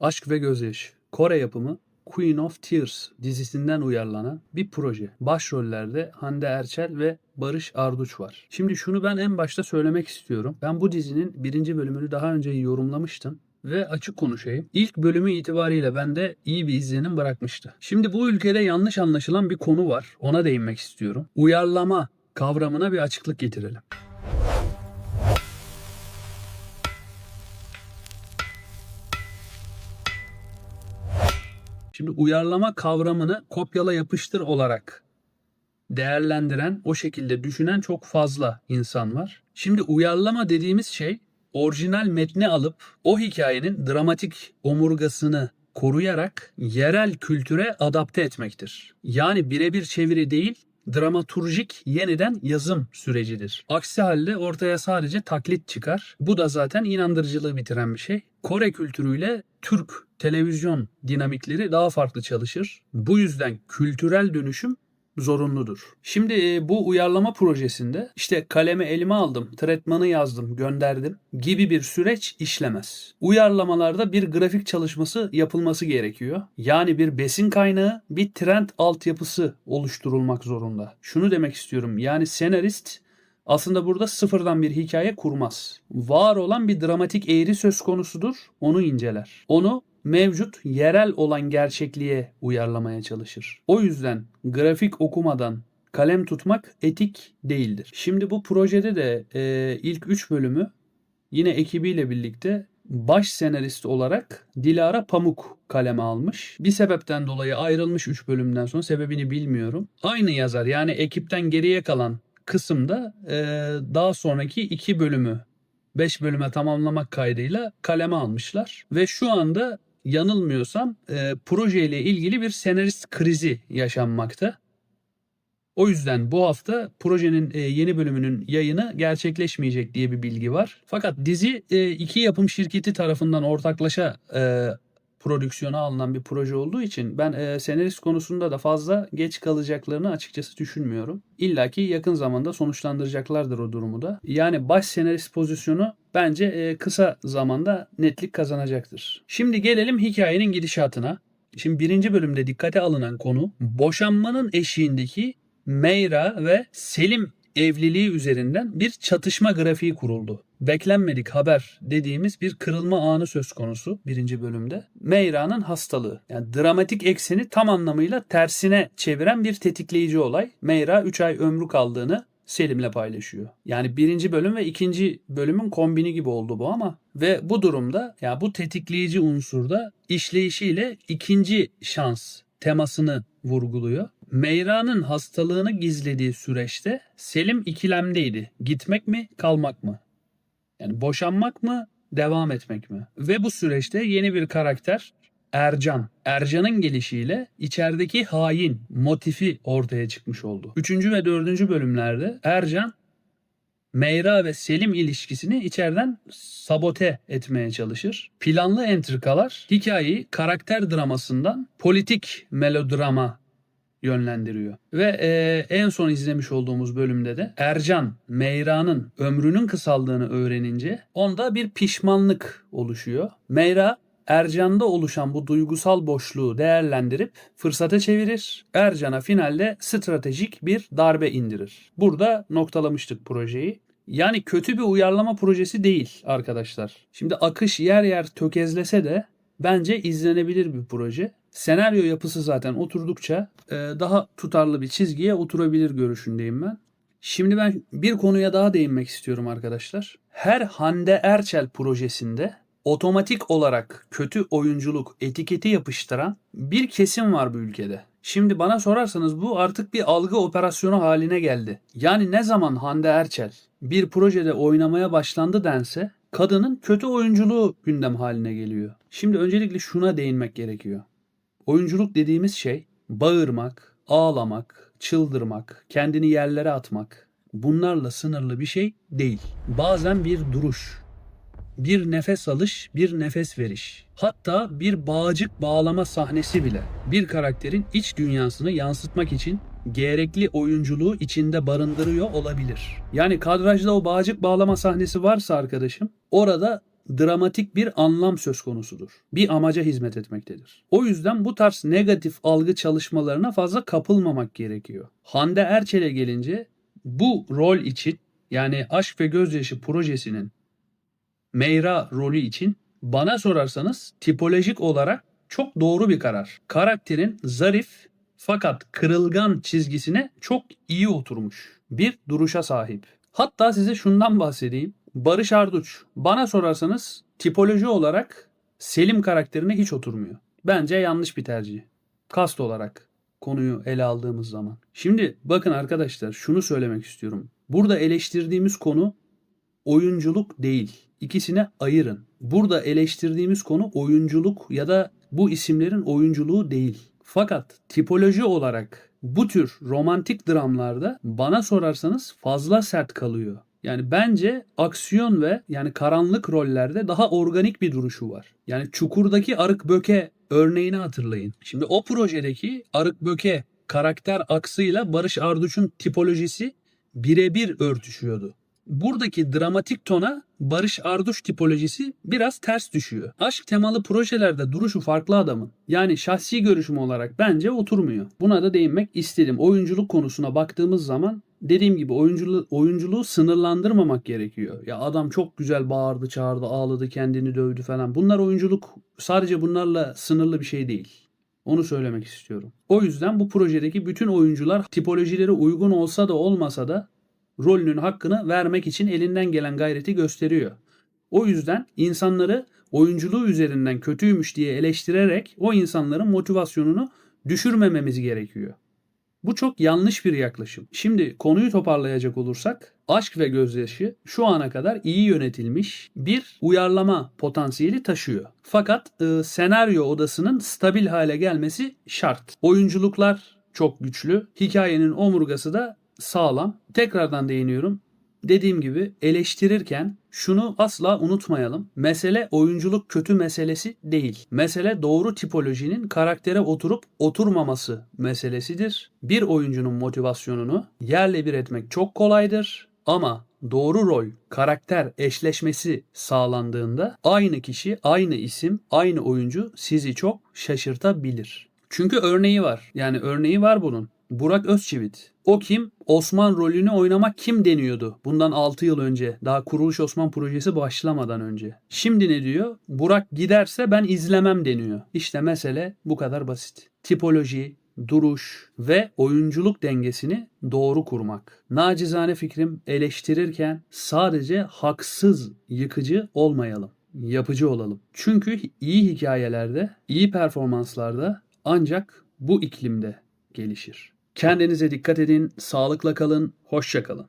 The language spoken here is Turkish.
Aşk ve Gözyaşı. Kore yapımı Queen of Tears dizisinden uyarlanan bir proje. Başrollerde Hande Erçel ve Barış Arduç var. Şimdi şunu ben en başta söylemek istiyorum. Ben bu dizinin birinci bölümünü daha önce yorumlamıştım. Ve açık konuşayım. İlk bölümü itibariyle bende iyi bir izlenim bırakmıştı. Şimdi bu ülkede yanlış anlaşılan bir konu var. Ona değinmek istiyorum. Uyarlama kavramına bir açıklık getirelim. Şimdi uyarlama kavramını kopyala yapıştır olarak değerlendiren, o şekilde düşünen çok fazla insan var. Şimdi uyarlama dediğimiz şey orijinal metni alıp o hikayenin dramatik omurgasını koruyarak yerel kültüre adapte etmektir. Yani birebir çeviri değil, dramaturjik yeniden yazım sürecidir. Aksi halde ortaya sadece taklit çıkar. Bu da zaten inandırıcılığı bitiren bir şey. Kore kültürüyle Türk televizyon dinamikleri daha farklı çalışır. Bu yüzden kültürel dönüşüm zorunludur. Şimdi e, bu uyarlama projesinde işte kaleme elime aldım, tretmanı yazdım, gönderdim gibi bir süreç işlemez. Uyarlamalarda bir grafik çalışması yapılması gerekiyor. Yani bir besin kaynağı, bir trend altyapısı oluşturulmak zorunda. Şunu demek istiyorum. Yani senarist aslında burada sıfırdan bir hikaye kurmaz. Var olan bir dramatik eğri söz konusudur. Onu inceler. Onu mevcut yerel olan gerçekliğe uyarlamaya çalışır. O yüzden grafik okumadan kalem tutmak etik değildir. Şimdi bu projede de e, ilk 3 bölümü yine ekibiyle birlikte baş senarist olarak Dilara Pamuk kaleme almış. Bir sebepten dolayı ayrılmış 3 bölümden sonra sebebini bilmiyorum. Aynı yazar yani ekipten geriye kalan kısımda e, daha sonraki 2 bölümü 5 bölüme tamamlamak kaydıyla kaleme almışlar. Ve şu anda yanılmıyorsam e, projeyle ilgili bir senarist krizi yaşanmakta. O yüzden bu hafta projenin e, yeni bölümünün yayını gerçekleşmeyecek diye bir bilgi var. Fakat dizi e, iki yapım şirketi tarafından ortaklaşa e, prodüksiyona alınan bir proje olduğu için ben e, senarist konusunda da fazla geç kalacaklarını açıkçası düşünmüyorum. İlla ki yakın zamanda sonuçlandıracaklardır o durumu da. Yani baş senarist pozisyonu bence e, kısa zamanda netlik kazanacaktır. Şimdi gelelim hikayenin gidişatına. Şimdi birinci bölümde dikkate alınan konu boşanmanın eşiğindeki Meyra ve Selim evliliği üzerinden bir çatışma grafiği kuruldu. Beklenmedik haber dediğimiz bir kırılma anı söz konusu birinci bölümde. Meyra'nın hastalığı. Yani dramatik ekseni tam anlamıyla tersine çeviren bir tetikleyici olay. Meyra 3 ay ömrü kaldığını Selim'le paylaşıyor. Yani birinci bölüm ve ikinci bölümün kombini gibi oldu bu ama ve bu durumda ya bu tetikleyici unsurda işleyişiyle ikinci şans temasını vurguluyor. Meyra'nın hastalığını gizlediği süreçte Selim ikilemdeydi. Gitmek mi, kalmak mı? Yani boşanmak mı, devam etmek mi? Ve bu süreçte yeni bir karakter Ercan. Ercan'ın gelişiyle içerideki hain motifi ortaya çıkmış oldu. Üçüncü ve dördüncü bölümlerde Ercan Meyra ve Selim ilişkisini içeriden sabote etmeye çalışır. Planlı entrikalar hikayeyi karakter dramasından politik melodrama yönlendiriyor. Ve e, en son izlemiş olduğumuz bölümde de Ercan, Meyra'nın ömrünün kısaldığını öğrenince onda bir pişmanlık oluşuyor. Meyra Ercan'da oluşan bu duygusal boşluğu değerlendirip fırsata çevirir. Ercan'a finalde stratejik bir darbe indirir. Burada noktalamıştık projeyi. Yani kötü bir uyarlama projesi değil arkadaşlar. Şimdi akış yer yer tökezlese de bence izlenebilir bir proje. Senaryo yapısı zaten oturdukça e, daha tutarlı bir çizgiye oturabilir görüşündeyim ben. Şimdi ben bir konuya daha değinmek istiyorum arkadaşlar. Her Hande Erçel projesinde otomatik olarak kötü oyunculuk etiketi yapıştıran bir kesim var bu ülkede. Şimdi bana sorarsanız bu artık bir algı operasyonu haline geldi. Yani ne zaman Hande Erçel bir projede oynamaya başlandı dense kadının kötü oyunculuğu gündem haline geliyor. Şimdi öncelikle şuna değinmek gerekiyor. Oyunculuk dediğimiz şey bağırmak, ağlamak, çıldırmak, kendini yerlere atmak bunlarla sınırlı bir şey değil. Bazen bir duruş, bir nefes alış, bir nefes veriş. Hatta bir bağcık bağlama sahnesi bile bir karakterin iç dünyasını yansıtmak için gerekli oyunculuğu içinde barındırıyor olabilir. Yani kadrajda o bağcık bağlama sahnesi varsa arkadaşım orada dramatik bir anlam söz konusudur. Bir amaca hizmet etmektedir. O yüzden bu tarz negatif algı çalışmalarına fazla kapılmamak gerekiyor. Hande Erçel'e gelince bu rol için yani Aşk ve Gözyaşı projesinin Meyra rolü için bana sorarsanız tipolojik olarak çok doğru bir karar. Karakterin zarif fakat kırılgan çizgisine çok iyi oturmuş. Bir duruşa sahip. Hatta size şundan bahsedeyim. Barış Arduç bana sorarsanız tipoloji olarak Selim karakterine hiç oturmuyor. Bence yanlış bir tercih. Kast olarak konuyu ele aldığımız zaman. Şimdi bakın arkadaşlar şunu söylemek istiyorum. Burada eleştirdiğimiz konu oyunculuk değil. İkisine ayırın. Burada eleştirdiğimiz konu oyunculuk ya da bu isimlerin oyunculuğu değil. Fakat tipoloji olarak bu tür romantik dramlarda bana sorarsanız fazla sert kalıyor. Yani bence aksiyon ve yani karanlık rollerde daha organik bir duruşu var. Yani Çukur'daki Arık Böke örneğini hatırlayın. Şimdi o projedeki Arık Böke karakter aksıyla Barış Arduç'un tipolojisi birebir örtüşüyordu. Buradaki dramatik tona Barış Arduç tipolojisi biraz ters düşüyor. Aşk temalı projelerde duruşu farklı adamın. Yani şahsi görüşüm olarak bence oturmuyor. Buna da değinmek istedim. Oyunculuk konusuna baktığımız zaman dediğim gibi oyunculuğu, oyunculuğu sınırlandırmamak gerekiyor. Ya adam çok güzel bağırdı, çağırdı, ağladı, kendini dövdü falan. Bunlar oyunculuk sadece bunlarla sınırlı bir şey değil. Onu söylemek istiyorum. O yüzden bu projedeki bütün oyuncular tipolojileri uygun olsa da olmasa da rolünün hakkını vermek için elinden gelen gayreti gösteriyor. O yüzden insanları oyunculuğu üzerinden kötüymüş diye eleştirerek o insanların motivasyonunu düşürmememiz gerekiyor. Bu çok yanlış bir yaklaşım. Şimdi konuyu toparlayacak olursak Aşk ve Gözyaşı şu ana kadar iyi yönetilmiş bir uyarlama potansiyeli taşıyor. Fakat e, senaryo odasının stabil hale gelmesi şart. Oyunculuklar çok güçlü. Hikayenin omurgası da sağlam. Tekrardan değiniyorum. Dediğim gibi eleştirirken şunu asla unutmayalım. Mesele oyunculuk kötü meselesi değil. Mesele doğru tipolojinin karaktere oturup oturmaması meselesidir. Bir oyuncunun motivasyonunu yerle bir etmek çok kolaydır ama doğru rol, karakter eşleşmesi sağlandığında aynı kişi, aynı isim, aynı oyuncu sizi çok şaşırtabilir. Çünkü örneği var. Yani örneği var bunun. Burak Özçivit. O kim? Osman rolünü oynamak kim deniyordu? Bundan 6 yıl önce. Daha Kuruluş Osman projesi başlamadan önce. Şimdi ne diyor? Burak giderse ben izlemem deniyor. İşte mesele bu kadar basit. Tipoloji, duruş ve oyunculuk dengesini doğru kurmak. Nacizane fikrim eleştirirken sadece haksız, yıkıcı olmayalım. Yapıcı olalım. Çünkü iyi hikayelerde, iyi performanslarda ancak bu iklimde gelişir. Kendinize dikkat edin, sağlıkla kalın, hoşça kalın.